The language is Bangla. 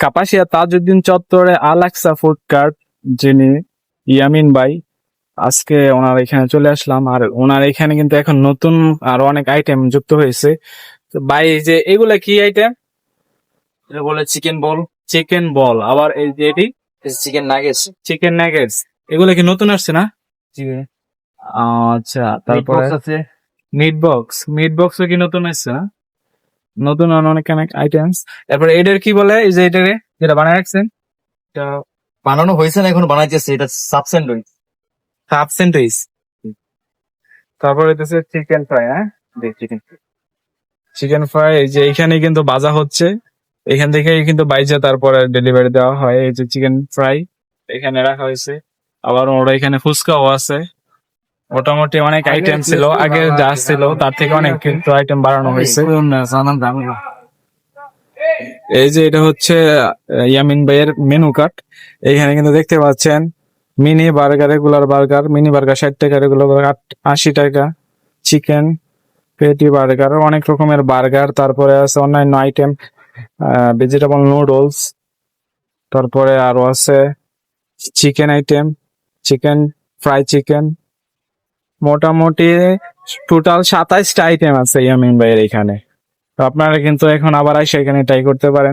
কাপাসিয়া তাজউদ্দিন চত্বরে আলাক্সা ফুড কার্ট যিনি ইয়ামিন ভাই আজকে ওনার এখানে চলে আসলাম। আর ওনার এখানে কিন্তু এখন নতুন আর অনেক আইটেম যুক্ত হয়েছে। তো ভাই এই যে এগুলা কি আইটেম এটা বলে চিকেন বল চিকেন বল আবার এই যে এটি? চিকেন নাগেটস চিকেন নাগেটস এগুলা কি নতুন আসছে না? আচ্ছা তারপরে আছে। মিট বক্স মিট বক্স কি নতুন আসছে না? নতুন অনেক অনেক আইটেমস তারপরে এটার কি বলে? এই যে এটারে যেটা বানায় রাখছেন? এটা বানানো হয়েছে না এখন বানাইতেছে এটা সাবসেন্ডুইচ হাফ সেন্টুইস তারপরে হচ্ছে চিকেন ফ্রাই হ্যাঁ? চিকেন চিকেন ফ্রাই এই যে এখানে কিন্তু ভাজা হচ্ছে। এখান থেকে কিন্তু বাইজে তারপরে ডেলিভারি দেওয়া হয়। এই যে চিকেন ফ্রাই এখানে রাখা হয়েছে। আবার ওরা এখানে ফুচকাও আছে। মোটামুটি অনেক আইটেম ছিল আগে যা ছিল তার থেকে অনেক কিন্তু আইটেম বাড়ানো হয়েছে। এই যে এটা হচ্ছে ইয়ামিন ভাইয়ের মেনু কার্ড এখানে কিন্তু দেখতে পাচ্ছেন mini burger regular burger mini burger ষাট টাকা রেগুলার বার্গার আশি টাকা চিকেন পেটি বার্গার অনেক রকমের বার্গার তারপরে আছে অন্যান্য আইটেম ভেজিটেবল নুডলস তারপরে আরও আছে chicken item chicken fry chicken মোটামুটি টোটাল সাতাইশটা আইটেম আছে ইয়ামিন ভাইয়ের এখানে। তো আপনারা কিন্তু এখন আবার এসে এখানে ট্রাই করতে পারেন।